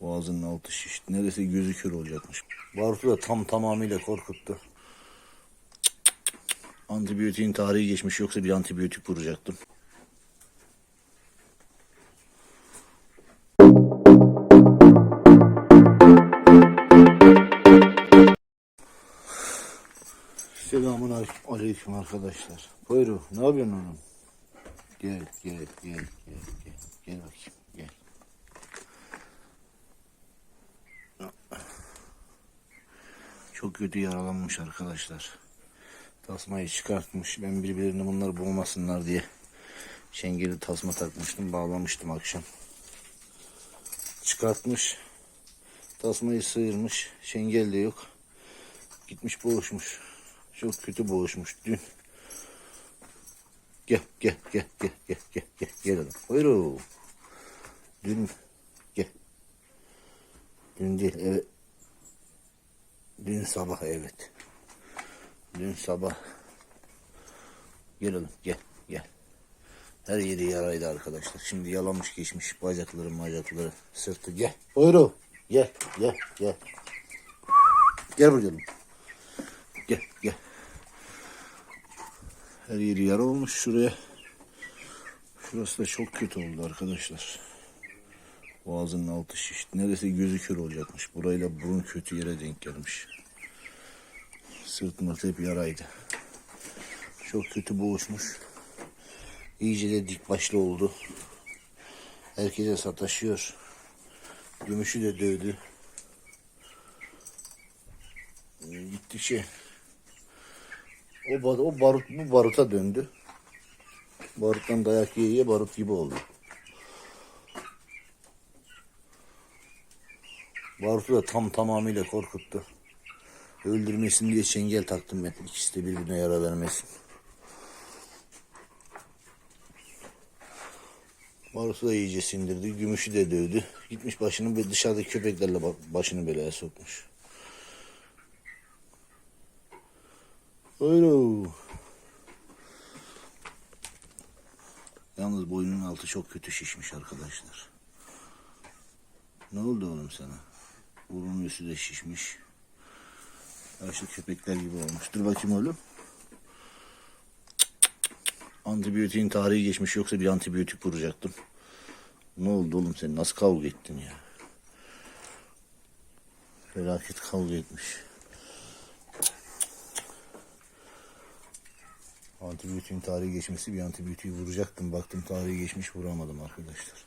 Boğazının altı şişti. Neresi gözü kör olacakmış. Bartu da tam tamamıyla korkuttu. Antibiyotiğin tarihi geçmiş yoksa bir antibiyotik vuracaktım. Selamun aleyküm arkadaşlar. Buyurun ne yapıyorsun oğlum? Gel gel gel gel gel. Gel bakayım gel. Çok kötü yaralanmış arkadaşlar. Tasmayı çıkartmış. Ben birbirlerini bunlar bulmasınlar diye şengeli tasma takmıştım. Bağlamıştım akşam. Çıkartmış. Tasmayı sıyırmış. Şengel de yok. Gitmiş boğuşmuş. Çok kötü boğuşmuş dün. Gel gel gel gel gel gel gel gel oğlum. Buyurun. Dün gel. Dün değil evet. Dün sabah evet. Dün sabah. Gel oğlum gel gel. Her yeri yaraydı arkadaşlar. Şimdi yalamış geçmiş bacakları bacakları sırtı gel. Buyurun. Gel gel gel. Gel buraya oğlum. Gel gel. Her yeri yara olmuş şuraya. Şurası da çok kötü oldu arkadaşlar. Boğazının altı şişti. Neresi gözü kör olacakmış. Burayla burun kötü yere denk gelmiş. Sırt mırt hep yaraydı. Çok kötü boğuşmuş. İyice de dik başlı oldu. Herkese sataşıyor. Gümüşü de dövdü. Ee, Gittikçe o, o barut bu baruta döndü. Baruttan dayak yiye barut gibi oldu. Barut'u da tam tamamıyla korkuttu. Öldürmesin diye çengel taktım ben. İkisi de birbirine yara vermesin. Barut'u da iyice sindirdi. Gümüşü de dövdü. Gitmiş başını ve dışarıdaki köpeklerle ba- başını belaya sokmuş. Öyle. Yalnız boynunun altı çok kötü şişmiş arkadaşlar. Ne oldu oğlum sana? Burunun üstü de şişmiş. Yaşlı köpekler gibi olmuş. Dur bakayım oğlum. Antibiyotiğin tarihi geçmiş yoksa bir antibiyotik vuracaktım. Ne oldu oğlum sen nasıl kavga ettin ya? Felaket kavga etmiş. Antibiyotiğin tarihi geçmesi bir antibiyotiği vuracaktım. Baktım tarihi geçmiş vuramadım arkadaşlar.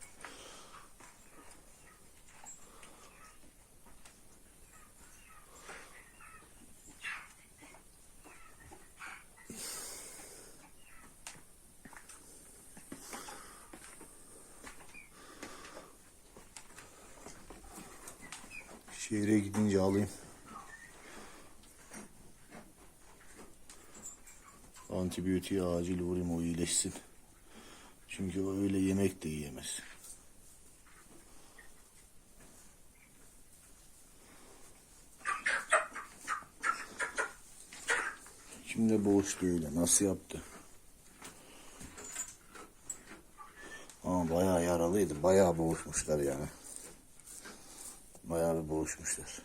Şehre gidince alayım. Antibiyotiği acil vurayım o iyileşsin. Çünkü o öyle yemek de yiyemez. Şimdi boğuştu öyle. Nasıl yaptı? Ama bayağı yaralıydı. Bayağı boğuşmuşlar yani. Bayağı bir boğuşmuşlar.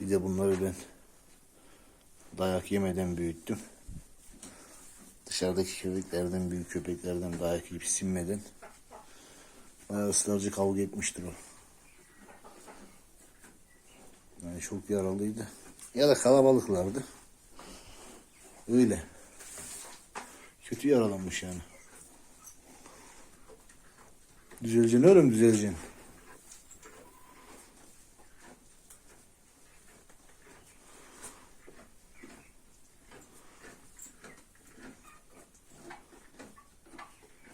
Bir de bunları ben dayak yemeden büyüttüm. Dışarıdaki köpeklerden, büyük köpeklerden dayak yiyip sinmeden bayağı ısrarcı kavga etmiştir o. Yani çok yaralıydı. Ya da kalabalıklardı. Öyle. Kötü yaralanmış yani. Düzeleceksin oğlum düzeleceksin.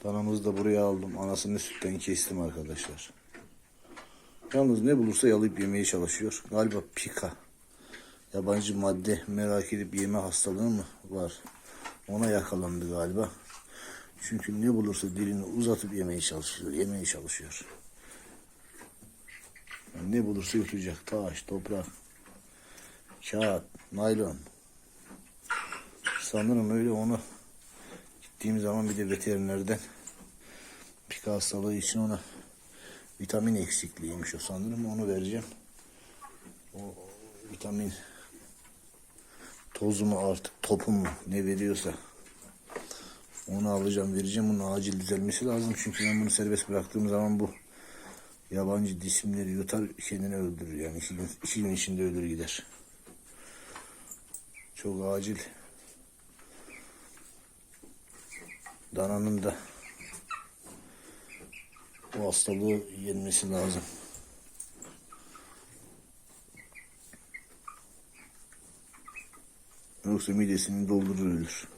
Danamızı da buraya aldım. Anasını sütten kestim arkadaşlar. Yalnız ne bulursa yalayıp yemeye çalışıyor. Galiba pika. Yabancı madde merak edip yeme hastalığı mı var? Ona yakalandı galiba. Çünkü ne bulursa dilini uzatıp yemeye çalışıyor. Yemeye çalışıyor. Yani ne bulursa yutacak. Taş, toprak, kağıt, naylon. Sanırım öyle onu gitti gittiğim zaman bir de veterinerden pika hastalığı için ona vitamin eksikliğiymiş o sanırım onu vereceğim. O vitamin tozu mu artık topu mu ne veriyorsa onu alacağım vereceğim. Bunun acil düzelmesi lazım. Çünkü ben bunu serbest bıraktığım zaman bu yabancı cisimleri yutar kendini öldürür. Yani iki gün, iki gün içinde ölür gider. Çok acil. Dananın da o hastalığı yenmesi lazım. Yoksa midesini doldurur ölür.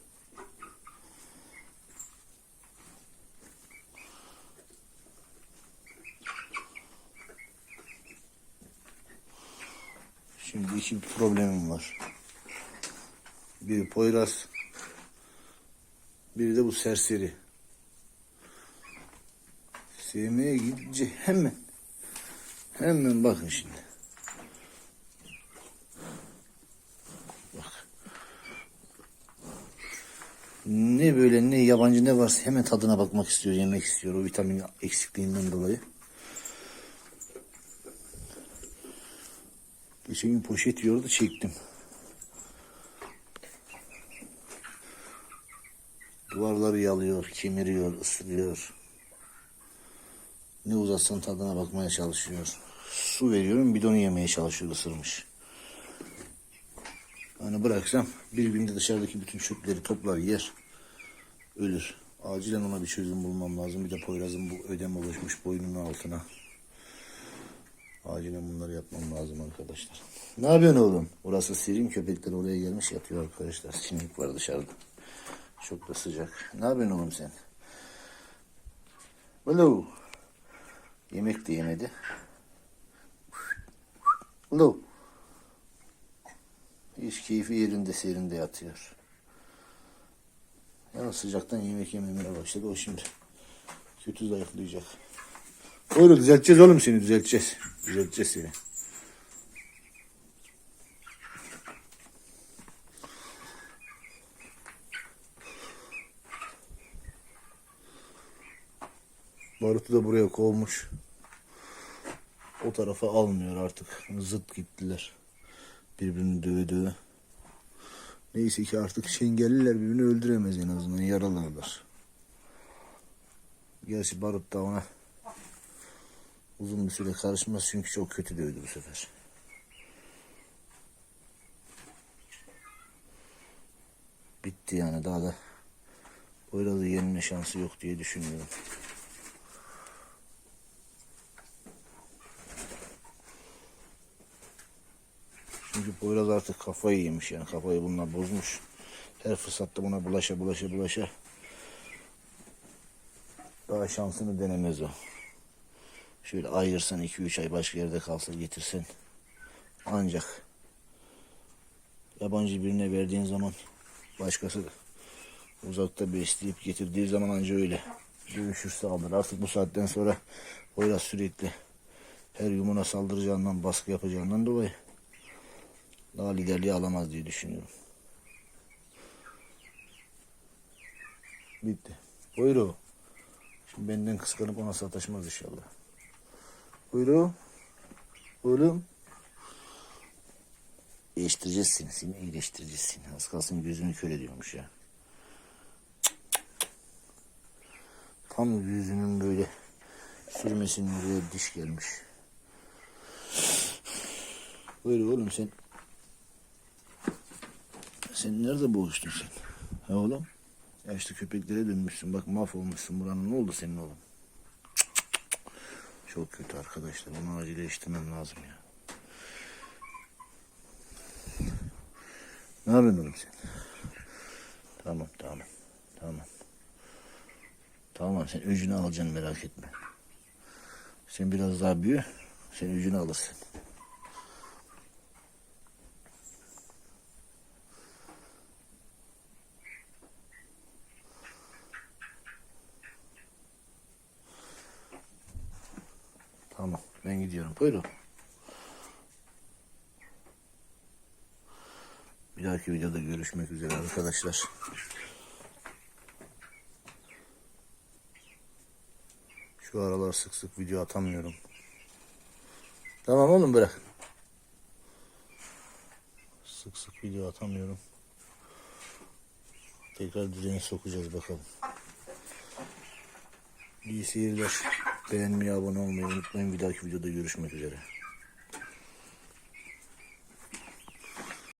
Şimdi iki problemim var. Biri Poyraz, biri de bu serseri. Sevmeye gidince hemen, hemen bakın şimdi. Ne böyle ne yabancı ne varsa hemen tadına bakmak istiyor, yemek istiyor o vitamin eksikliğinden dolayı. Geçen gün poşet yiyordu çektim. Duvarları yalıyor, kemiriyor, ısırıyor. Ne uzatsan tadına bakmaya çalışıyor. Su veriyorum bidonu yemeye çalışıyor ısırmış. Hani bıraksam bir günde dışarıdaki bütün çöpleri toplar yer. Ölür. Acilen ona bir çözüm bulmam lazım. Bir de Poyraz'ın bu ödem oluşmuş boynunun altına. Acilen bunları yapmam lazım arkadaşlar. Ne yapıyorsun oğlum? Orası serin köpekler oraya gelmiş yatıyor arkadaşlar. Sinlik var dışarıda. Çok da sıcak. Ne yapıyorsun oğlum sen? Hello. Yemek de yemedi. Hello. Hiç keyfi yerinde serinde yatıyor. Yani sıcaktan yemek yememeye başladı. O şimdi kötü zayıflayacak. Öyle düzelteceğiz oğlum seni düzelteceğiz. Düzelteceğiz seni. Barut'u da buraya kovmuş. O tarafa almıyor artık. Zıt gittiler. Birbirini döve döve. Neyse ki artık Şengelliler birbirini öldüremez en azından. Yaralarlar. Gerçi Barut da ona uzun bir süre karışmaz çünkü çok kötü dövdü bu sefer. Bitti yani daha da Poyraz'ı yenme şansı yok diye düşünüyorum. Çünkü Poyraz artık kafayı yemiş yani kafayı bununla bozmuş. Her fırsatta buna bulaşa bulaşa bulaşa. Daha şansını denemez o. Şöyle ayırsan 2-3 ay başka yerde kalsa getirsen. Ancak yabancı birine verdiğin zaman başkası uzakta besleyip getirdiği zaman anca öyle dövüşürse alır. Artık bu saatten sonra Poyraz sürekli her yumuna saldıracağından baskı yapacağından dolayı daha liderliği alamaz diye düşünüyorum. Bitti. Buyurun. Şimdi benden kıskanıp ona sataşmaz inşallah. Buyurun. Oğlum. İyileştireceğiz seni. Seni iyileştireceğiz seni. Az kalsın gözünü kör ediyormuş ya. Tam yüzünün böyle sürmesinin oraya diş gelmiş. Böyle oğlum sen sen nerede boğuştun sen? Ha oğlum? Yaşlı köpeklere dönmüşsün. Bak mahvolmuşsun. Buranın ne oldu senin oğlum? Çok kötü arkadaşlar. Bunu acil değiştirmem lazım ya. Ne yapıyorsun oğlum sen? Tamam tamam. Tamam. Tamam sen öcünü alacaksın merak etme. Sen biraz daha büyü. Sen öcünü alırsın. Ben gidiyorum. Buyurun. Bir dahaki videoda görüşmek üzere arkadaşlar. Şu aralar sık sık video atamıyorum. Tamam oğlum bırak. Sık sık video atamıyorum. Tekrar düzene sokacağız bakalım. İyi seyirler. Beğenmeyi, abone olmayı unutmayın. Bir dahaki videoda görüşmek üzere.